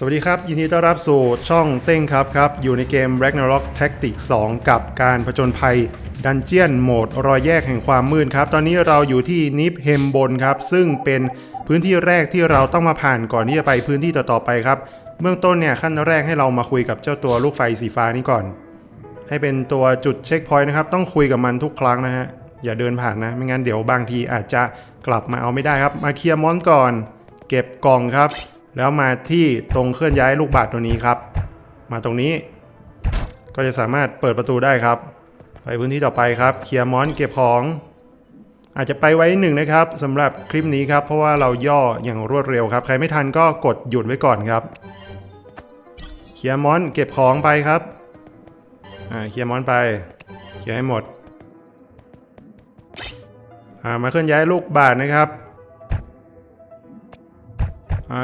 สวัสดีครับ ยินดีต้อนรับสู่ช่องเต้งครับครับ อยู่ในเกม Ragnarok Tactics 2 กับการผจญภัยดันเจียนโหมดรอยแยกแห่งความมืดครับ ตอนนี้เราอยู่ที่นิฟเฮมบนครับ ซึ่งเป็นพื้นที่แรกที่เราต้องมาผ่านก่อนที่จะไปพื้นที่ต่อๆไปครับ เบื้องต้นเนี่ยขั้นแรกให้เรามาคุยกับเจ้าตัวลูกไฟสีฟ้านี้ก่อน ให้เป็นตัวจุดเช็คพอยต์นะครับ ต้องคุยกับมันทุกครั้งนะฮะอย่าเดินผ่านนะ ไม่งั้นเดี๋ยวบางทีอาจจะกลับมาเอาไม่ได้ครับ มาเคลียร์มอนก่อน เก็บกล่องครับ แล้วมาที่ตรงเคลื่อนย้ายลูกบาศก์ตัวนี้ครับ มาตรงนี้ ก็จะสามารถเปิดประตูได้ครับ ไปพื้นที่ต่อไปครับเคลียร์มอนเก็บของ อาจจะไปไว้หนึ่งนะครับสำหรับคลิปนี้ครับ เพราะว่าเราย่ออย่างรวดเร็วครับ ใครไม่ทันก็กดหยุดไว้ก่อนครับเคลียร์มอนเก็บของไปครับอ่าเคลียร์มอนไปเคลียร์ให้หมดอ่ามาเคลื่อนย้ายลูกบาศก์นะครับ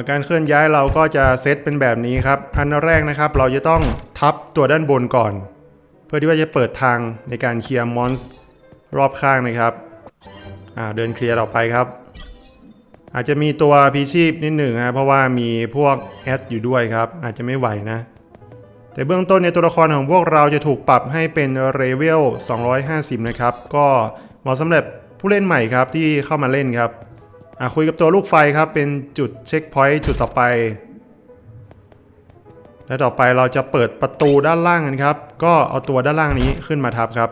การเคลื่อนย้ายเราก็จะเซตเป็นแบบนี้ครับ อันแรกนะครับ เราจะต้องทับตัวด้านบนก่อน เพื่อที่ว่าจะเปิดทางในการเคลียร์มอนส์รอบข้างนะครับเดินเคลียร์ออกไปครับ อาจจะมีตัวพีชีพนิดหนึ่งนะเพราะว่ามีพวกแอดอยู่ด้วยครับ อาจจะไม่ไหวนะ แต่เบื้องต้นในตัวละครของพวกเราจะถูกปรับให้เป็นเลเวล250 นะครับ ก็เหมาะสำหรับผู้เล่นใหม่ครับที่เข้ามาเล่นครับ อะคุยกับตัวลูกไฟครับ เป็นจุดเช็คพอยต์จุดต่อไป และต่อไปเราจะเปิดประตูด้านล่างกันครับ ก็เอาตัวด้านล่างนี้ขึ้นมาทับครับ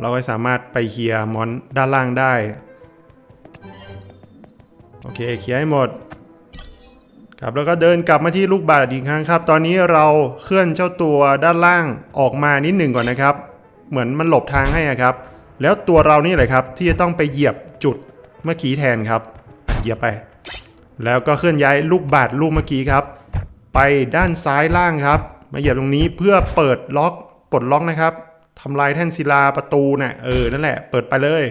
เราก็สามารถไปเคลียร์มอนด้านล่างได้ โอเคเคลียร์ให้หมดครับแล้วก็เดินกลับมาที่ลูกบาศก์อีกครั้งครับ ตอนนี้เราเคลื่อนเจ้าตัวด้านล่างออกมานิดหนึ่งก่อนนะครับ เหมือนมันหลบทางให้ครับ แล้วตัวเรานี่แหละครับที่จะต้องไปเหยียบจุดเมื่อกี้แทนครับ เหยียบไป แล้วก็เคลื่อนย้ายลูกบาศก์ลูกเมื่อกี้ครับ ไปด้านซ้ายล่างครับ มาเหยียบตรงนี้เพื่อเปิดล็อกปลดล็อกนะครับทำลายแท่นศิลาประตูน่ะเออนั่นแหละเปิดไปเลย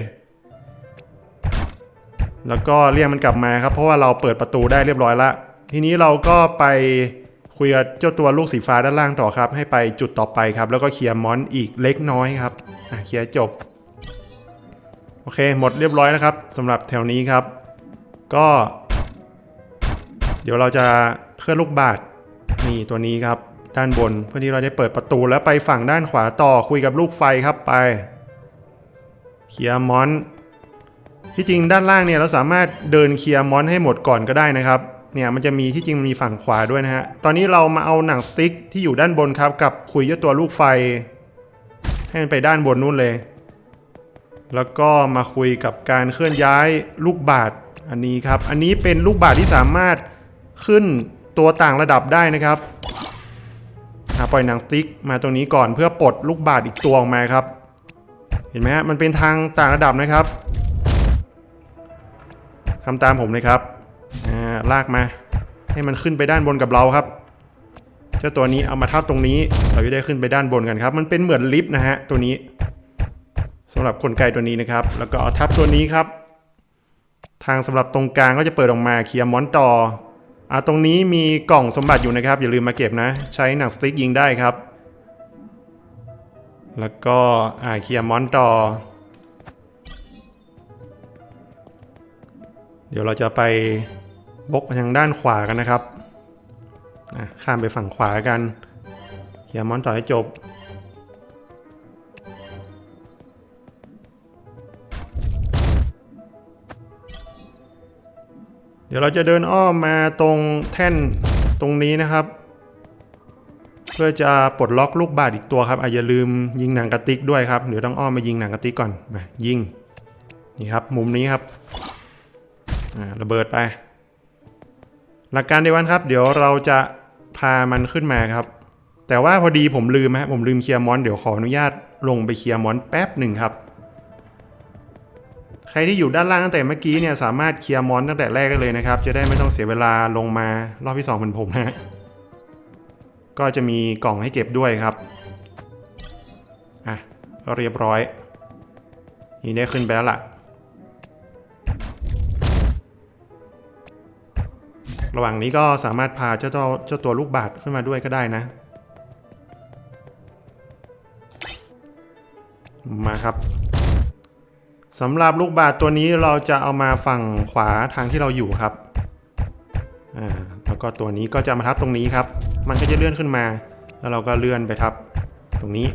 แล้วก็เรียกมันกลับมาครับ เพราะว่าเราเปิดประตูได้เรียบร้อยละทีนี้เราก็ไปคุยกับเจ้าตัวลูกสีฟ้าด้านล่างต่อครับ ให้ไปจุดต่อไปครับ แล้วก็เคลียร์มอนอีกเล็กน้อยครับอะเคลียร์จบ โอเค หมดเรียบร้อยแล้วครับสำหรับแถวนี้ครับ ก็ เดี๋ยวเราจะเคลื่อนลูกบาศนี่ตัวนี้ครับ ด้านบนเพื่อที่เราจะเปิดประตูแล้วไปฝั่งด้านขวาต่อคุยกับลูกไฟครับไปเคลียร์มอน ที่จริงด้านล่างเนี่ยเราสามารถเดินเคลียร์มอนให้หมดก่อนก็ได้นะครับเนี่ยมันจะมีที่จริงมันมีฝั่งขวาด้วยนะฮะ ตอนนี้เรามาเอาหนังสติ๊กที่อยู่ด้านบนครับ กับคุยกับตัวลูกไฟ ให้มันไปด้านบนนู่นเลย แล้วก็มาคุยกับการเคลื่อนย้ายลูกบาศ อันนี้ครับ อันนี้เป็นลูกบาศก์ที่สามารถขึ้นตัวต่างระดับได้นะครับปล่อยหนังสติ๊กมาตรงนี้ก่อนเพื่อปลดลูกบาศก์อีกตัวออกมาครับ เห็นไหมฮะมันเป็นทางต่างระดับนะครับทำตามผมเลยครับาลากมา ให้มันขึ้นไปด้านบนกับเราครับ เจ้าตัวนี้เอามาทับตรงนี้ เราจะได้ขึ้นไปด้านบนกันครับ มันเป็นเหมือนลิฟต์นะฮะตัวนี้สำหรับกลไกตัวนี้นะครับ แล้วก็เอาทับตัวนี้ครับ ทางสำหรับตรงกลางก็จะเปิดออกมาเคลียร์มอนต่ออ่าตรงนี้มีกล่องสมบัติอยู่นะครับ อย่าลืมมาเก็บนะ ใช้หนังสติ๊กยิงได้ครับ แล้วก็อ่าเคลียร์มอนต่อเดี๋ยวเราจะไปบกไปทางด้านขวากันนะครับข้ามไปฝั่งขวากันเคลียร์มอนต่อให้จบ เดี๋ยวเราจะเดินอ้อมมาตรงแท่นตรงนี้นะครับ เพื่อจะปลดล็อกลูกบาศก์อีกตัวครับอาจจะอย่าลืมยิงหนังกระติกด้วยครับเดี๋ยวต้องอ้อมมายิงหนังกระติกก่อนมายิงนี่ครับมุมนี้ครับระเบิดไป หลักการเดียวกันครับ เดี๋ยวเราจะพามันขึ้นมาครับ แต่ว่าพอดีผมลืมฮะผมลืมเคลียร์มอนเดี๋ยวขออนุญาตลงไปเคลียร์มอนแป๊บหนึ่งครับ ครที่อยู่ด้านล่างตั้งแต่เมื่อกี้เนี่ยสามารถเคลียร์มอนตั้งแต่แรกได้เลยนะครับ จะได้ไม่ต้องเสียเวลาลงมารอบที่สองเหมือนผมนะฮะก็จะมีกล่องให้เก็บด้วยครับอะก็เรียบร้อย นี่ได้ขึ้นไปแล้วล่ะ ระหว่างนี้ก็สามารถพาเจ้าตัวเจ้าตัวลูกบาศขึ้นมาด้วยก็ได้นะ มาครับ สำหรับลูกบาศก์ตัวนี้เราจะเอามาฝั่งขวาทางที่เราอยู่ครับอ่าแล้วก็ตัวนี้ก็จะมาทับตรงนี้ครับ มันก็จะเลื่อนขึ้นมา แล้วเราก็เลื่อนไปทับตรงนี้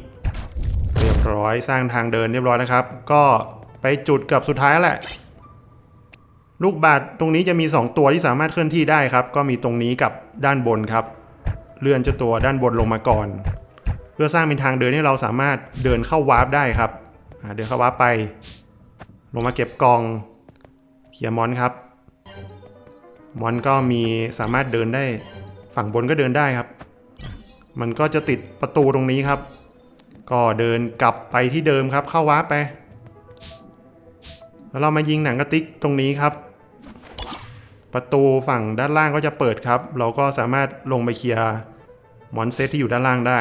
เรียบร้อยสร้างทางเดินเรียบร้อยนะครับ ก็ไปจุดกับสุดท้ายแหละ ลูกบาศก์ตรงนี้จะมี 2 ตัวที่สามารถเคลื่อนที่ได้ครับ ก็มีตรงนี้กับด้านบนครับ เลื่อนเจ้าตัวด้านบนลงมาก่อน เพื่อสร้างเป็นทางเดินให้เราสามารถเดินเข้าวาร์ปได้ครับเดินเข้าวาร์ปไป ลงมาเก็บกองเคลียมอนครับ มอนก็มีสามารถเดินได้ฝั่งบนก็เดินได้ครับ มันก็จะติดประตูตรงนี้ครับ ก็เดินกลับไปที่เดิมครับ เข้าวาร์ไป แล้วเรามายิงหนังกระติกตรงนี้ครับ ประตูฝั่งด้านล่างก็จะเปิดครับ เราก็สามารถลงไปเคลียร์มอนเซตที่อยู่ด้านล่างได้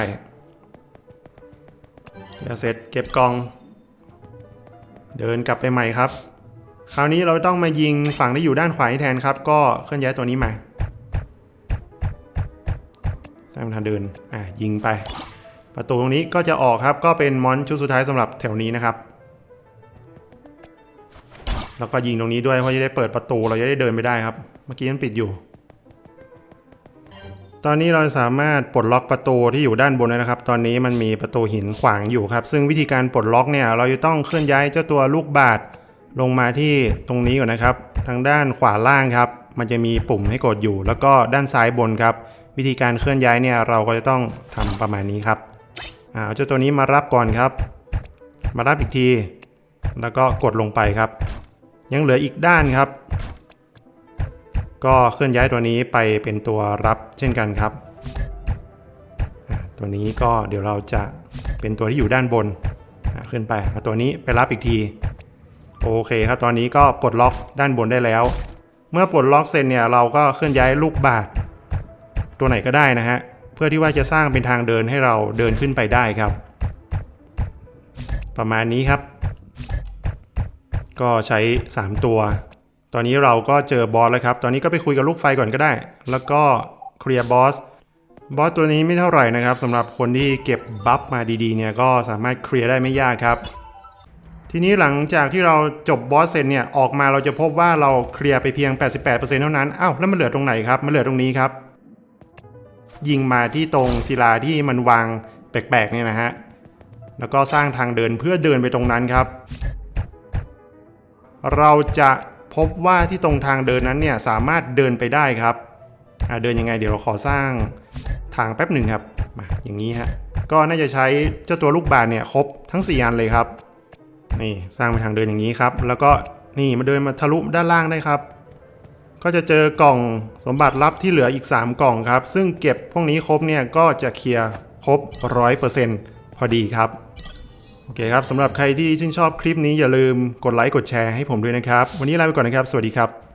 เคลียเสร็จเก็บกอง เดินกลับไปใหม่ครับ คราวนี้เราต้องมายิงฝั่งที่อยู่ด้านขวาให้แทนครับ ก็เคลื่อนย้ายตัวนี้มาสร้างทางเดิน อะยิงไป ประตูตรงนี้ก็จะออกครับ ก็เป็นมอนชุดสุดท้ายสำหรับแถวนี้นะครับ แล้วก็ยิงตรงนี้ด้วยเพราะจะได้เปิดประตูเราจะได้เดินไปได้ครับ เมื่อกี้มันปิดอยู่ ตอนนี้เราสามารถปลดล็อกประตูที่อยู่ด้านบนแล้นะครับ ตอนนี้มันมีประตูหินขวางอยู่ครับ ซึ่งวิธีการปลดล็อกเนี่ย เราจะต้องเคลื่อนย้ายเจ้าตัวลูกบาศก์ลงมาที่ตรงนี้ก่อนนะครับ ทางด้านขวาล่างครับ มันจะมีปุ่มให้กดอยู่ แล้วก็ด้านซ้ายบนครับ วิธีการเคลื่อนย้ายเนี่ยเราก็จะต้องทำประมาณนี้ครับเอาเจ้าตัวนี้มารับก่อนครับ มารับอีกที แล้วก็กดลงไปครับ ยังเหลืออีกด้านครับ ก็เคลื่อนย้ายตัวนี้ไปเป็นตัวรับเช่นกันครับ ตัวนี้ก็เดี๋ยวเราจะเป็นตัวที่อยู่ด้านบนขึ้นไปเอาตัวนี้ไปรับอีกที โอเคครับ ตอนนี้ก็ปลดล็อกด้านบนได้แล้ว เมื่อปลดล็อกเสร็จเนี่ยเราก็เคลื่อนย้ายลูกบาศก์ตัวไหนก็ได้นะฮะ เพื่อที่ว่าจะสร้างเป็นทางเดินให้เราเดินขึ้นไปได้ครับ ประมาณนี้ครับ ก็ใช้ 3 ตัว ตอนนี้เราก็เจอบอสแล้วครับ ตอนนี้ก็ไปคุยกับลูกไฟก่อนก็ได้ แล้วก็เคลียร์บอส บอสตัวนี้ไม่เท่าไหร่นะครับสำหรับคนที่เก็บบัฟมาดีๆเนี่ยก็สามารถเคลียร์ได้ไม่ยากครับ ทีนี้หลังจากที่เราจบบอสเสร็จเนี่ยออกมาเราจะพบว่าเราเคลียร์ไปเพียง 88%เท่านั้น อ้าวแล้วมันเหลือตรงไหนครับมันเหลือตรงนี้ครับ ยิงมาที่ตรงศิลาที่มันวางแปลกๆเนี่ยนะฮะ แล้วก็สร้างทางเดินเพื่อเดินไปตรงนั้นครับ เราจะ พบว่าที่ตรงทางเดินนั้นเนี่ยสามารถเดินไปได้ครับเดินยังไงเดี๋ยวเราขอสร้างทางแป๊บหนึ่งครับมาอย่างนี้ฮะก็น่าจะใช้เจ้าตัวลูกบาศก์เนี่ยครบทั้ง 4 อันเลยครับนี่สร้างเป็นทางเดินอย่างนี้ครับ แล้วก็นี่มาเดินมาทะลุด้านล่างได้ครับ ก็จะเจอกล่องสมบัติลับที่เหลืออีก 3 กล่องครับ ซึ่งเก็บพวกนี้ครบเนี่ยก็จะเคลียร์ครบ 100%พอดีครับ โอเคครับสำหรับใครที่ชื่นชอบคลิปนี้อย่าลืมกดไลค์กดแชร์ให้ผมด้วยนะครับ วันนี้ลาไปก่อนนะครับ สวัสดีครับ